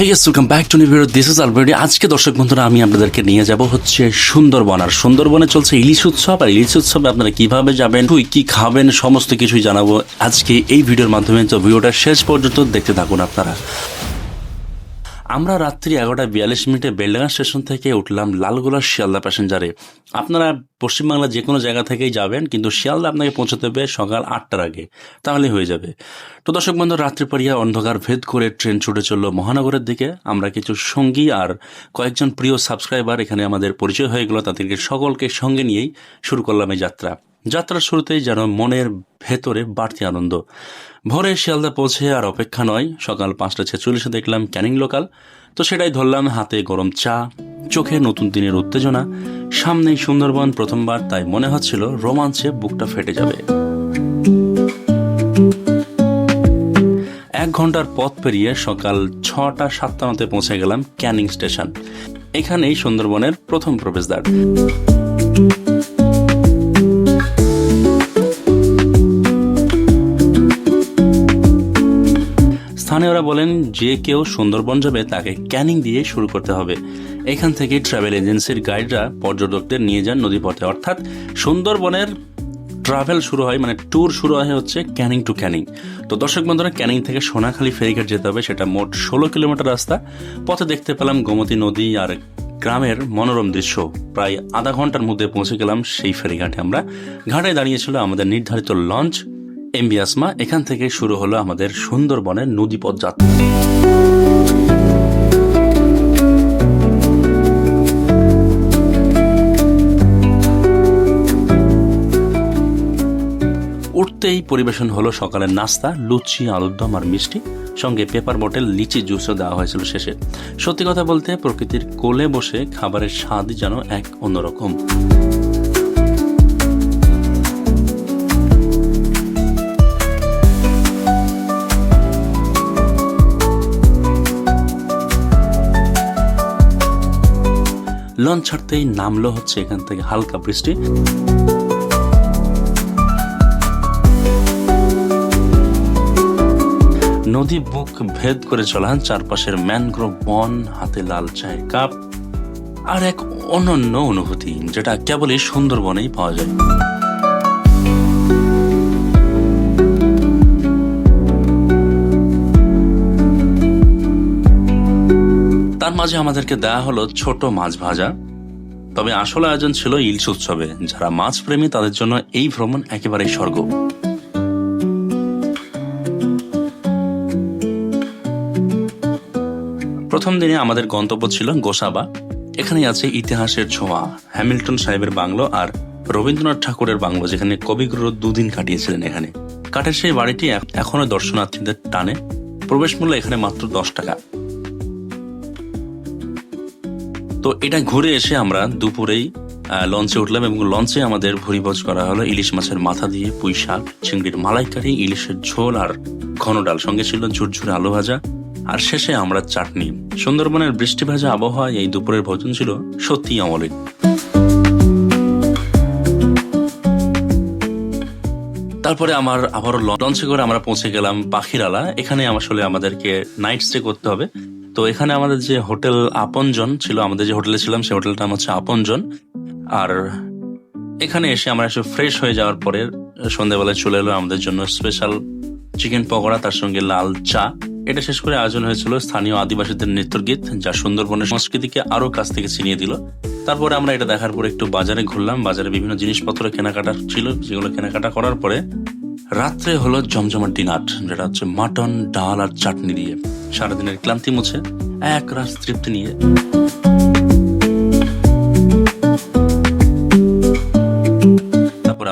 Hi guys welcome back to new this is already আজকে দর্শক বন্ধুরা, আমি আপনাদেরকে নিয়ে যাব হচ্ছে সুন্দরবন। আর সুন্দরবনে চলছে ইলিশ উৎসব। আর ইলিশ উৎসবে আপনারা কীভাবে যাবেন তুই কি খাবেন, সমস্ত কিছুই জানাব আজকে এই ভিডিওর মাধ্যমে। তো ভিডিওটা শেষ পর্যন্ত দেখতে থাকুন আপনারা। আমরা রাত্রি এগারোটা বিয়াল্লিশ মিনিটে বেলডাঙ্গা স্টেশন থেকে উঠলাম লালগোলার শিয়ালদা প্যাসেঞ্জারে। আপনারা পশ্চিমবাংলার যে কোনো জায়গা থেকেই যাবেন, কিন্তু শিয়ালদা আপনাকে পৌঁছতে হবে সকাল আটটার আগে। তাহলে হয়ে যাবে। তো দর্শক বন্ধু, রাত্রি পারিয়া অন্ধকার ভেদ করে ট্রেন ছুটে চলল মহানগরের দিকে। আমরা কিছু সঙ্গী আর কয়েকজন প্রিয় সাবস্ক্রাইবার এখানে আমাদের পরিচয় হয়ে গেলো। তাদেরকে সকলকে সঙ্গে নিয়েই শুরু করলাম এই যাত্রা। যাত্রার শুরুতেই যেন মনের ভেতরে বাড়তি আনন্দ। ভোরে শিয়ালদা পৌঁছে আর অপেক্ষা নয়, সকাল পাঁচটা ছেচল্লিশে দেখলাম ক্যানিং লোকাল। তো সেটাই ধরলাম হাতে গরম চা, চোখে নতুন দিনের উত্তেজনা। সামনেই সুন্দরবন প্রথমবার, তাই মনে হচ্ছিল রোমাঞ্চে বুকটা ফেটে যাবে। এক ঘণ্টার পথ পেরিয়ে সকাল ছটা সাতটা মতে পৌঁছে গেলাম ক্যানিং স্টেশন। এখানেই সুন্দরবনের প্রথম প্রবেশদ্বার। স্থানীয়রা বলেন যে কেউ সুন্দরবন যাবে, তাকে ক্যানিং দিয়ে শুরু করতে হবে। এখান থেকে ট্রাভেল এজেন্সির গাইডরা পর্যটকদের নিয়ে যান নদীপথে। অর্থাৎ সুন্দরবনের ট্রাভেল শুরু হয় মানে ট্যুর শুরু হয় হচ্ছে ক্যানিং টু ক্যানিং। তো দর্শক বন্ধুরা, ক্যানিং থেকে সোনাখালী ফেরিঘাট যেতে হবে, সেটা মোট ষোলো কিলোমিটার রাস্তা। পথে দেখতে পেলাম গোমতী নদী আর গ্রামের মনোরম দৃশ্য। প্রায় আধা ঘণ্টার মধ্যে পৌঁছে গেলাম সেই ফেরিঘাটে আমরা। ঘাটে দাঁড়িয়েছিল আমাদের নির্ধারিত লঞ্চ। এমবি আসমা, এখান থেকে শুরু হলো আমাদের সুন্দরবনের নদীপথ যাত্রা। উঠতেই পরিবেশন হলো সকালের নাস্তা, লুচি আলুর দম আর মিষ্টি। সঙ্গে পেপার বোটেল, লিচি জুসও দেওয়া হয়েছিল শেষে। সত্যি কথা বলতে, প্রকৃতির কোলে বসে খাবারের স্বাদই যেন এক অন্যরকম। লঞ্চ ছাড়তেই নামলো হচ্ছে এখান থেকে হালকা বৃষ্টি। নদী বুক ভেদ করে চলান, চারপাশের ম্যানগ্রোভ বন হাতে লাল চায় কাপ আর এক অনন্য অনুভূতি, যেটা কেবলই সুন্দরবনেই পাওয়া যায়। তার মাঝে আমাদেরকে দেয়া হলো ছোট মাছ ভাজা। তবে আসল আয়োজন ছিল ইলস উৎসবে, যারা মাছ প্রেমী তাদের জন্য এই ভ্রমণ একেবারেই স্বর্গ। প্রথম দিনে আমাদের গন্তব্য ছিল গোসাবা। এখানে আছে ইতিহাসের ছোঁয়া, হ্যামিল্টন সাহেবের বাংলো আর রবীন্দ্রনাথ ঠাকুরের বাংলো, যেখানে কবিগুরু দুদিন কাটিয়েছিলেন এখানে। কাঠের সেই বাড়িটি এখ- এখনও দর্শনার্থীদের টানে। প্রবেশ মূল্য এখানে মাত্র দশ টাকা। তো এটা ঘুরে এসে আমরা দুপুরেই লঞ্চে উঠলাম এবং লঞ্চে আমাদের ভরিভোজ করা হলো ইলিশ মাছের মাথা দিয়ে পুঁই শাক, চিংড়ির মালাইকারি, ইলিশের ঝোল আর ঘন ডাল। সঙ্গে ছিল ঝুরঝুরে আলু ভাজা। আর শেষে আমরা চাটনি। সুন্দরবনের বৃষ্টি ভাজা আবহাওয়ায় এই দুপুরের ভোজন ছিল সত্যিই অমলিক তারপরে আমার আবারও লঞ্চে করে আমরা পৌঁছে গেলাম পাখিরালা। এখানে আসলে আমাদেরকে নাইট স্টে করতে হবে। তো এখানে আমাদের যে হোটেল আপনজন ছিল, আমাদের যে হোটেলে ছিলাম, সেই হোটেলটা নাম হচ্ছে আপনজন। আর এখানে এসে আমরা এসে ফ্রেশ হয়ে যাওয়ার পরে সন্ধ্যাবেলায় চলে এলো আমাদের জন্য স্পেশাল চিকেন পকোড়া, তার সঙ্গে লাল চা। এটা শেষ করে আয়োজন হয়েছিল স্থানীয় আদিবাসীদের নৃত্যর গীত যা সুন্দরবনের সংস্কৃতিকে আরও কাছ থেকে চিনিয়ে দিল। তারপরে আমরা এটা দেখার পরে একটু বাজারে ঘুরলাম। বাজারে বিভিন্ন জিনিসপত্র কেনাকাটা ছিল, যেগুলো কেনাকাটা করার পরে রাত্রে হলো জমজমাট ডিনার যেটা হচ্ছে মাটন, ডাল আর চাটনি দিয়ে। সারাদিনের ক্লান্তি মুছে এক রাত তৃপ্তি নিয়ে।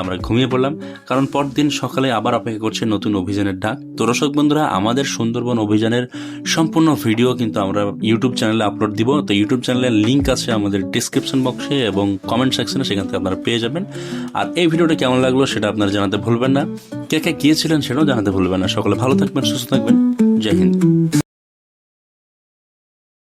আমরা ঘুমিয়ে পড়লাম, কারণ পরদিন সকালে আবার অপেক্ষা করছে নতুন অভিযানের ডাক। তো দর্শক বন্ধুরা, আমাদের সুন্দরবন অভিযানের সম্পূর্ণ ভিডিও কিন্তু আমরা ইউটিউব চ্যানেলে আপলোড দিব। তো ইউটিউব চ্যানেলের লিঙ্ক আছে আমাদের ডিসক্রিপশন বক্সে এবং কমেন্ট সেকশনে সেখান থেকে আপনারা পেয়ে যাবেন। আর এই ভিডিওটা কেমন লাগল সেটা আপনারা জানাতে ভুলবেন না। কে কে গিয়েছিলেন সেটাও জানাতে ভুলবেন না। সকলে ভালো থাকবেন সুস্থ থাকবেন। জয় হিন্দ।